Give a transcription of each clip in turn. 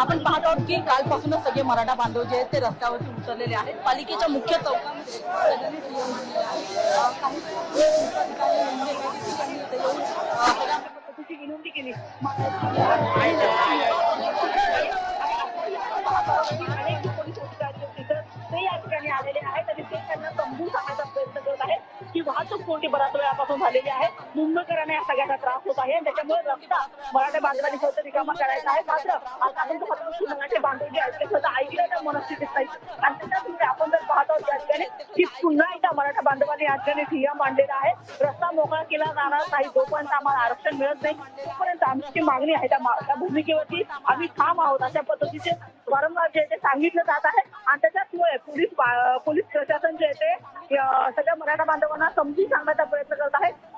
आपण पाहत आहोत की कालपासूनच सगळे मराठा बांधव जे आहेत ते रस्त्यावरती उतरलेले आहेत. पालिकेच्या मुख्य चौकामध्ये आलेले आहेत आणि ते त्यांना समजून सांगण्याचा प्रयत्न करत आहेत की वाहतूक कोणती बराच वेळापासून झालेली आहे. मुंबईकरांना या सगळ्याचा त्रास होत आहे. आणि त्याच्यामुळे रस्ता मराठा बांधवांनी फक्त रिकामा करायचा आहे. मात्र आता आपण मराठी बांधव जे आहेत ते स्वतः ऐकल्याच्या मनस्थितीत नाही आणि त्याच्यामुळे आपण जर पाहत आहोत या ठिकाणी की पुन्हा एकदा मराठा बांधवांनी या ठिकाणी ठिय्या मांडलेला आहे. रस्ता मोकळा केला जाणार नाही. जोपर्यंत आम्हाला आरक्षण मिळत नाही तोपर्यंत आमची जी मागणी आहे त्या भूमिकेवरती आम्ही ठाम आहोत अशा पद्धतीचे वारंवार जे ते सांगितलं जात आहे. आणि त्याच्यामुळे पोलीस पोलीस प्रशासन जे आहे ते सगळ्या मराठा बांधवांना समजून सांगण्याचा प्रयत्न आहे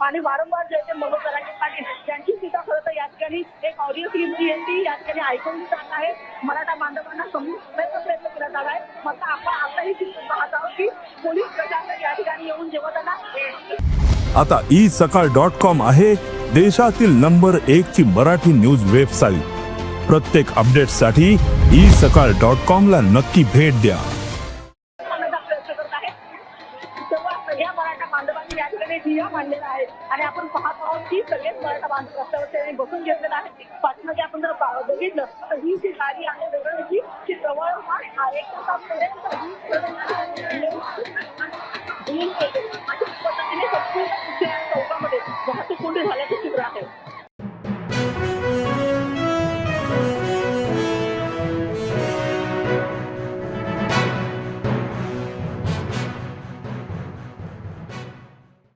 आणि वारंवार जे ते मनोज जरांगे पाटील यांची सुद्धा खरं तर या ठिकाणी एक ऑडिओ क्लिप जी आहे ती या ठिकाणी ऐकवली जात आहे. मराठा बांधवांना समजून सांगण्याचा प्रयत्न केला जात आहे मात्र आपण आताही चित्र पाहत आहोत की पोलीस प्रशासन या ठिकाणी येऊन जेव्हा त्यांना आता ई सकाळ डॉट कॉम आहे. देशातील नंबर एक ची मराठी न्यूज वेबसाईट. प्रत्येक अपडेटसाठी ई सकाळ डॉट कॉम ला नक्की भेट द्या. सगळ्या मराठा बांधवांनी या ठिकाणी दिया मांडलेला आहे. आणि आपण पाहत आहोत की सगळेच मराठा बांधव रस्त्यावर बसून घेतलेला आहे पाठीमागे आपण जर बघितलं तर ही जी गाडी आहे वेगळ्याची ती जवळपास हा एक तासापर्यंत अशा पद्धतीने संपूर्ण चौकामध्ये. वाहतूक कोंडी झाल्याचं